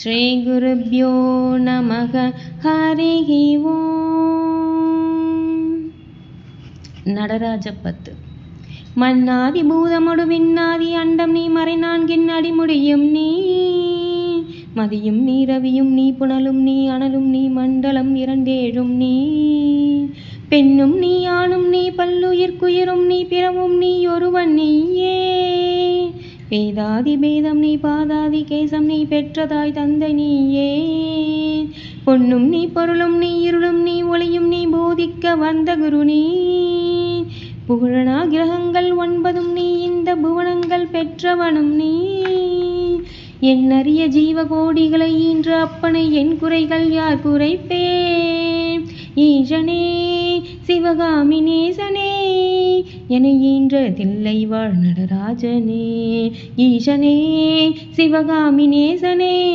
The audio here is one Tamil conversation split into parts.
श्रीगुरुभ्यो नमः हरिः ஓம் நடராஜப்பத்து மன்னாதி பூதமொடு விண்ணாதி அண்டம் நீ மறை நான்கின் அடிமுடியும் நீ மதியும் நீ ரவியும் நீ புனலும் நீ அனலும் நீ மண்டலம் இரண்டேழும் நீ பெண்ணும் நீ ஆணும் நீ பல்லுயிர்க்குயிரும் நீ பிறவும் நீ ஒருவன் நீயே வேதாதி பேதம் நீ பாதாதி கேசம் நீ பெற்றதாய் தந்தை நீயே. பொன்னும் நீ பொருளும் நீ இருளும் நீ ஒளியும் நீ போதிக்க வந்த குரு நீ. புகழனா கிரகங்கள் ஒன்பதும் நீ இந்த புவனங்கள் பெற்றவனும் நீ. என் அறிய ஜீவ கோடிகளை ஈன்ற அப்பனை என் குறைகள் யார் குறைப்பேன் ஈசனே சிவகாமி நேசனே. என ஈன்ற தில்லை வாழ் நடராஜனே. ஈசனே சிவகாமி நேசனே.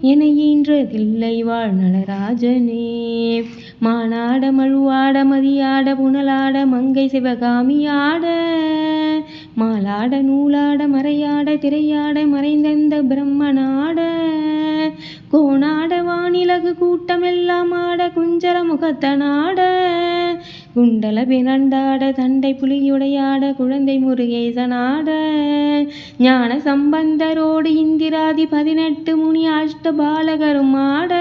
என ஈன்ற தில்லை வாழ் நடராஜனே. மானாட மழுவாட மதியாட புனலாட மங்கை சிவகாமி ஆட. மாலாட நூலாட மறையாட திரையாட மறைந்தந்த பிரம்மனாட. கோணாட வானிலகு கூட்டமெல்லாம் ஆட குஞ்சர முகத்தனாட குண்டல பிறண்டாட தண்டை புலியுடையாட குழந்தை முருகேசனாட ஞான சம்பந்தரோடு இந்திராதி பதினெட்டு முனி அஷ்ட பாலகரும் ஆட.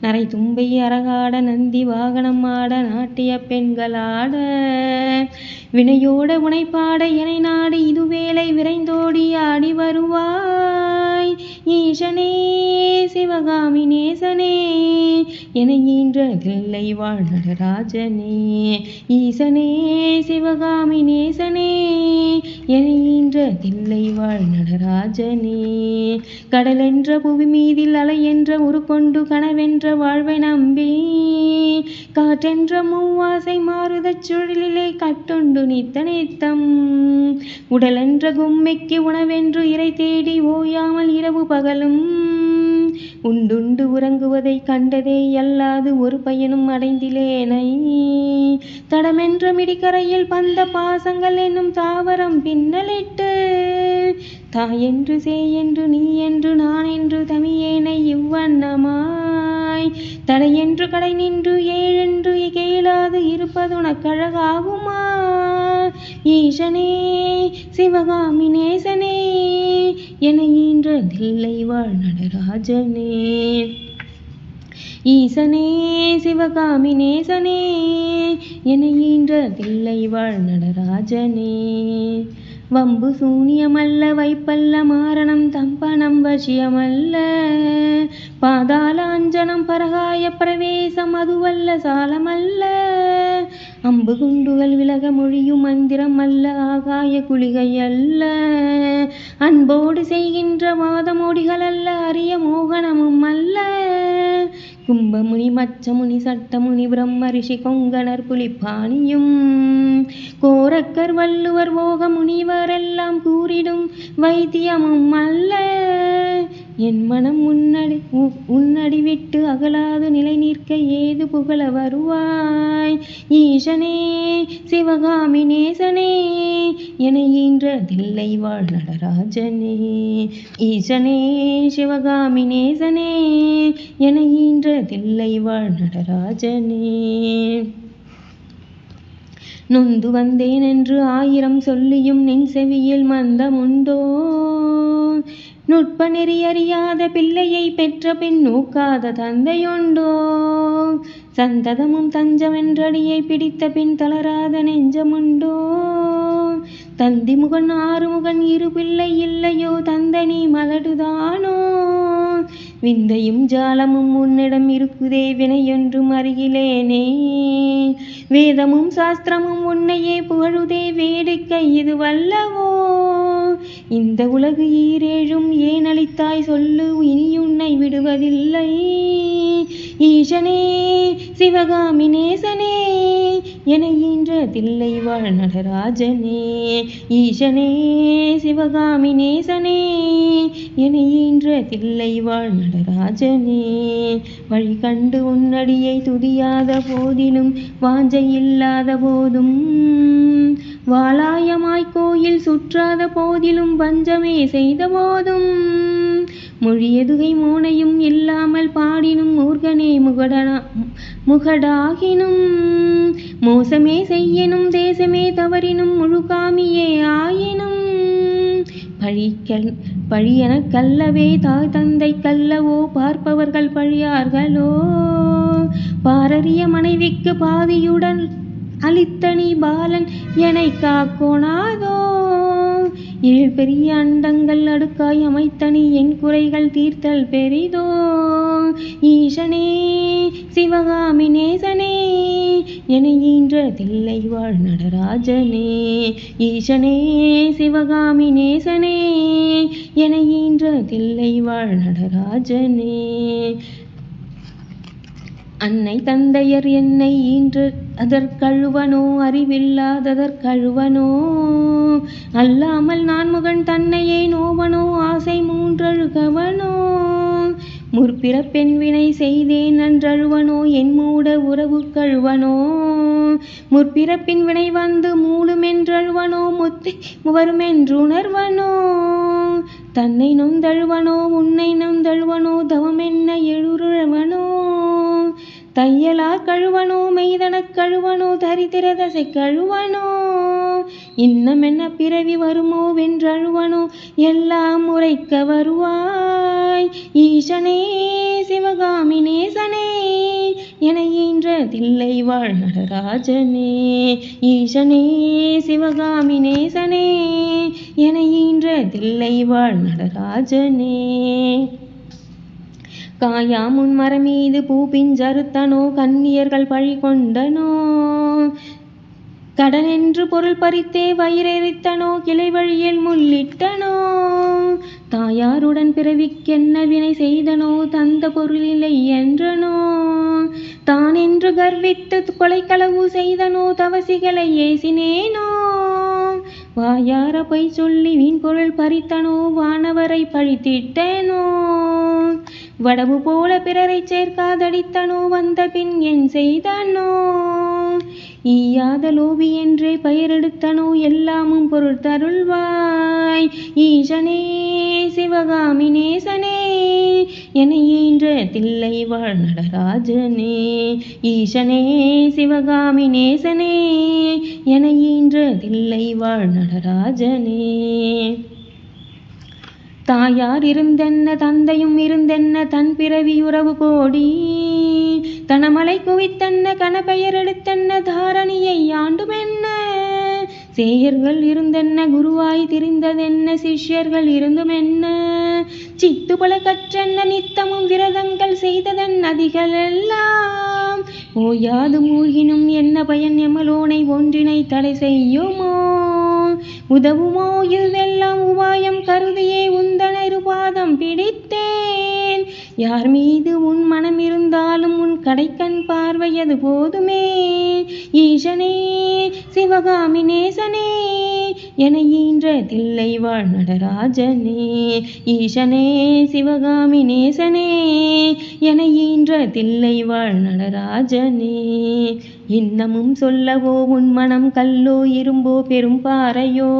நரை தும்பை அரகாட நந்தி வாகனம் ஆட நாட்டிய பெண்களாட வினையோட உனைப்பாட எனை நாடு இதுவேளை விரைந்தோடி ஆடி வருவாய். ஈசனே சிவகாமி நேசனே என ஈன்ற நடராஜனே ஈசனே சிவகாமி நேசனே என வாழ்நடராஜனே தில்லை நடராஜனே கடலென்ற புவி மீதில் அலை என்ற உருக்கொண்டு கனவென்ற வாழ்வை நம்பி காற்றென்ற மூவாசை மாறுதச் சுழலிலே கட்டுண்டு நித்த நித்தம் உடலென்ற கும்மைக்கு உணவென்று இறை தேடி ஓயாமல் இரவு பகலும் உண்டுண்டு உறங்குவதை கண்டதே அல்லாது ஒரு பயனும் அடைந்திலேனை. தடமென்ற மிடிக்கரையில் பந்த பாசங்கள் என்னும் தாவரம் பின்னலிட்டு தாயென்று சேயென்று நீ என்று நான் என்று தமியேனை இவ்வண்ணமாய். தடையென்று கடை நின்று ஏழென்று கேளாது இருப்பதுனக்கழகாகுமா? ஈசனே சிவகாமி நேசனே என ஈன்ற தில்லை வாழ் நடராஜனே ஈசனே சிவகாமி நேசனே என தில்லை வாழ் நடராஜனே வம்பு சூனியமல்ல வைப்பல்ல மாரணம் தம்பனம் வசியமல்ல. பாதாளாஞ்சனம் பரகாய பிரவேசம் அதுவல்ல சாலமல்ல. அம்பு குண்டுகள் விலக மொழியும் மந்திரம் அல்ல ஆகாய குளிகை அல்ல. அன்போடு செய்கின்ற வாதமோடிகள் அல்ல அரிய மோகனமும் அல்ல. கும்பமுனி மச்சமுனி சட்டமுனி பிரம்ம ரிஷி கொங்கணர் புலிப்பாணியும். கோரக்கர் வள்ளுவர் போக முனிவரெல்லாம் கூறிடும் வைத்தியமும் அல்ல. என் மனம் உன்னடி உன்னடி விட்டு அகலாது நிலை நிற்க ஏது புகழ வருவாய்? ஈசனே சிவகாமி நேசனே என ஈன்ற தில்லை வாழ் நடராஜனே. ஈசனே சிவகாமி நேசனே என ஈன்ற தில்லை வாழ் நடராஜனே. நொந்து வந்தேன் என்று ஆயிரம் சொல்லியும் நின் செவியில் மந்தமுண்டோ நுட்ப நெறியறியாத பிள்ளையை பெற்ற பின் நோக்காத தந்தையுண்டோ? சந்ததமும் தஞ்சமென்றடியை பிடித்த பின் தளராத நெஞ்சமுண்டோ? தந்தி முகன் ஆறுமுகன் இரு பிள்ளை இல்லையோ? தந்தனி மலடுதானோ? விந்தையும் ஜாலமும் உன்னிடம் இருக்குதே வினையொன்றும் அருகிலேனே வேதமும் சாஸ்திரமும் உன்னையே புகழுதே வேடிக்கை இது வல்லவோ? இந்த உலகு ஈரேழும் ஏன் அளித்தாய் சொல்லு இனி உன்னை விடுவதில்லை. ஈசனே சிவகாமி நேசனே என ஈன்ற தில்லை வாழ் நடராஜனே ஈசனே சிவகாமி நேசனே என ஈன்ற தில்லை வாழ் நடராஜனே வழி கண்டு உன்னடியை துதியாத போதிலும் வாஞ்சை இல்லாத போதும் வாலாயமாய் கோயில் சுற்றாத போதிலும் பஞ்சமே செய்த போதும். மொழியதுகை மோனையும் இல்லாமல் பாடினும் மூர்கனே முகடனா முகடாகினும். மோசமே செய்யனும் தேசமே தவறினும் முழுகாமியே ஆயினும். பழிக்கல் பழியெனக் கல்லவே தாய் தந்தை கல்லவோ பார்ப்பவர்கள் பழியார்களோ. பாரறிய மனைவிக்கு பாதியுடன் அளித்தனி பாலன் எனைக் காக்கோணாதோ ஏழ் பெரிய அண்டங்கள் அடுக்காய் அமைத்தனி என் குறைகள் தீர்த்தல் பெரிதோ? ஈசனே சிவகாமி நேசனே என ஈன்ற தில்லை வாழ் நடராஜனே. ஈசனே சிவகாமி நேசனே என ஈன்ற தில்லை வாழ் நடராஜனே. அன்னை தந்தையர் என்னை ஈன்று அதற்கழுவனோ? அறிவில்லாததற்கழுவனோ அல்லாமல் நான் முகன் தன்னையே நோவனோ? ஆசை மூன்றழுகவனோ? முற்பிறப்பென் வினை செய்தேன் நன்றழுவனோ என் மூட உறவு கழுவனோ? முற்பிறப்பின் வினை வந்து மூடுமென்றழுவனோ முத்தி முவருமென்றுணர்வனோ? தன்னை நொந்தழுவனோ உன்னை நொந்தழுவனோ தவமென்ன எழுருழவனோ? தையலா கழுவனோ மெய்தனக் கழுவனோ தரித்திரதசை கழுவனோ? இன்னமென்ன பிறவி வருமோ வென்றழுவனோ எல்லாம் உரைக்க வருவாய். ஈசனே சிவகாமி நேசனே என ஈன்ற தில்லை வாழ் நடராஜனே. ஈசனே சிவகாமி நேசனே என ஈன்ற தில்லை வாழ் நடராஜனே. காயாமுன் மரமீது பூ பிஞ்சறுத்தனோ கன்னியர்கள் பழி கொண்டனோ கடனென்று பொருள் பறித்தே வயிறெரித்தனோ கிளை வழியில் முள்ளிட்டனோ? தாயாருடன் பிறவிக்கென்ன வினை செய்தனோ தந்த பொருளில்லை என்றனோ? தான் என்று கர்வித்து கொலைக்களவு செய்தனோ தவசிகளை ஏசினேனோ? வாயார பொய் சொல்லி வீண் பொருள் பறித்தனோ வானவரை பழித்திட்டேனோ? வடவு போல பிறரைச் சேர்க்காதடித்தனோ வந்த பின் என் செய்தனோ? ஈயாத லோபி என்றே பெயரெடுத்தனோ எல்லாமும் பொருள் தருள்வாய். ஈசனே சிவகாமி நேசனே என ஈன்ற தில்லை வாழ் நடராஜனே. ஈசனே சிவகாமி நேசனே என ஈன்ற தில்லை வாழ் நடராஜனே. தாயார் இருந்தென்ன தந்தையும் இருந்தென்ன தன் பிறவி உறவு கோடி. தனமலை குவித்தென்ன கனபெயர் எடுத்தென்ன தாரணியை ஆண்டுமென்ன? சேயர்கள் இருந்தென்ன குருவாய் திரிந்ததென்ன சிஷ்யர்கள் இருந்துமென்ன? சித்துபல கற்றென்ன நித்தமும் விரதங்கள் செய்ததன் அதிகளெல்லாம் ஓயாது மூழ்கினும் என்ன பயன் எமலோனை ஒன்றினை தடை செய்யுமோ? உதவுமோ? இதுவெல்லாம் உபாயம் கருதியே உந்தனரு பாதம் பிடித்தேன். யார் மீது உன் மனம் இருந்தாலும் உன் கடைக்கண் பார்வையது போதுமே. ஈசனே சிவகாமி நேசனே என ஈன்ற தில்லை வாழ் நடராஜனே. ஈசனே சிவகாமி நேசனே என ஈன்ற தில்லை வாழ் நடராஜனே. இன்னமும் சொல்லவோ உன் மனம் கல்லோ இரும்போ பெரும் பாறையோ?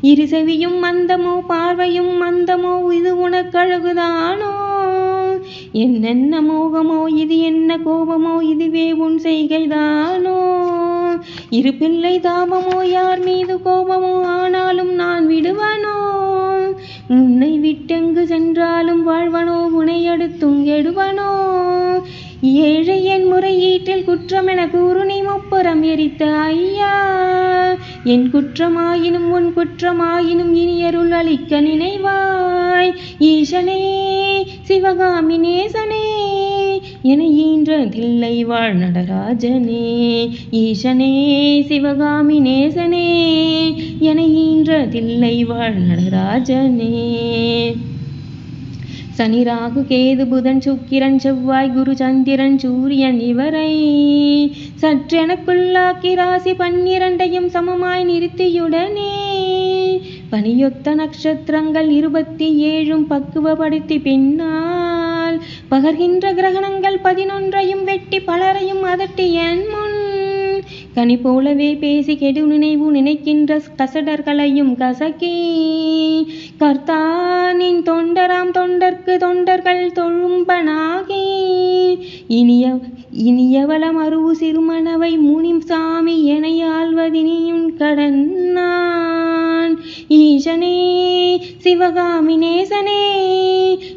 இரு செவியும் மந்தமோ பார்வையும் மந்தமோ இது உனக்கழகுதானோ என்னென்ன மோகமோ இது என்ன கோபமோ இதுவே உன் செய்கைதானோ? இரு பிள்ளை தாபமோ யார் மீது கோபமோ ஆனாலும் நான் விடுவனோ? உன்னை விட்டெங்கு சென்றாலும் வாழ்வனோ உனை அடுத்தும் எடுவனோ ஏழை என் முறையீட்டில் குற்றமென கூறுணி நீ முப்புறம் எரித்த ஐயா. என் குற்றமாயினும் உன் குற்றமாயினும் இனியருள் அளிக்க நினைவாய். ஈசனே சிவகாமி நேசனே என ஈன்றதில்லை வாழ் நடராஜனே. ஈசனே சிவகாமி நேசனே என ஈன்றதில்லை வாழ் நடராஜனே. சனி ராகு கேது புதன் சுக்கிரன் செவ்வாய் குரு சந்திரன் சூரியன் இவரை. சற்றெனக்குள்ளாக்கி ராசி பன்னிரண்டையும் சமமாய் நிறுத்தியுடனே. பனியொத்த நட்சத்திரங்கள் இருபத்தி ஏழும் பக்குவப்படுத்தி பின்னால். பகர்கின்ற கிரகணங்கள் பதினொன்றையும் வெட்டி பலரையும் அதட்டி என் கனி போலவே பேசி கெடு நினைவு நினைக்கின்ற கசடர்களையும் கசக்கி கர்த்தானின் தொண்டராம் தொண்டர்க்கு தொண்டர்கள் தொழும்பனாகி இனிய இனியவளம் மருவு சிறுமணவை முனிம் சாமி என ஆழ்வதினியும் கடன் ஈசனே சிவகாமி நேசனே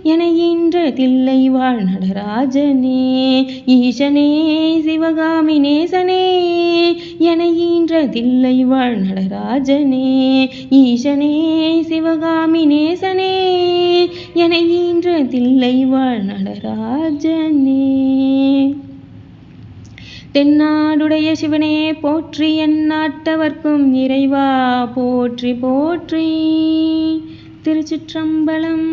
என இன்று தில்லை வாழ் நடராஜனே. ஈசனே சிவகாமி நேசனே என ஈன்ற தில்லை வாழ் நடராஜனே. ஈசனே சிவகாமி நேசனே என ஈன்ற தில்லை வாழ் நடராஜனே. தென்னாடுடைய சிவனே போற்றி எந்நாட்டவர்க்கும் இறைவா போற்றி போற்றி. திருச்சிற்றம்பலம்.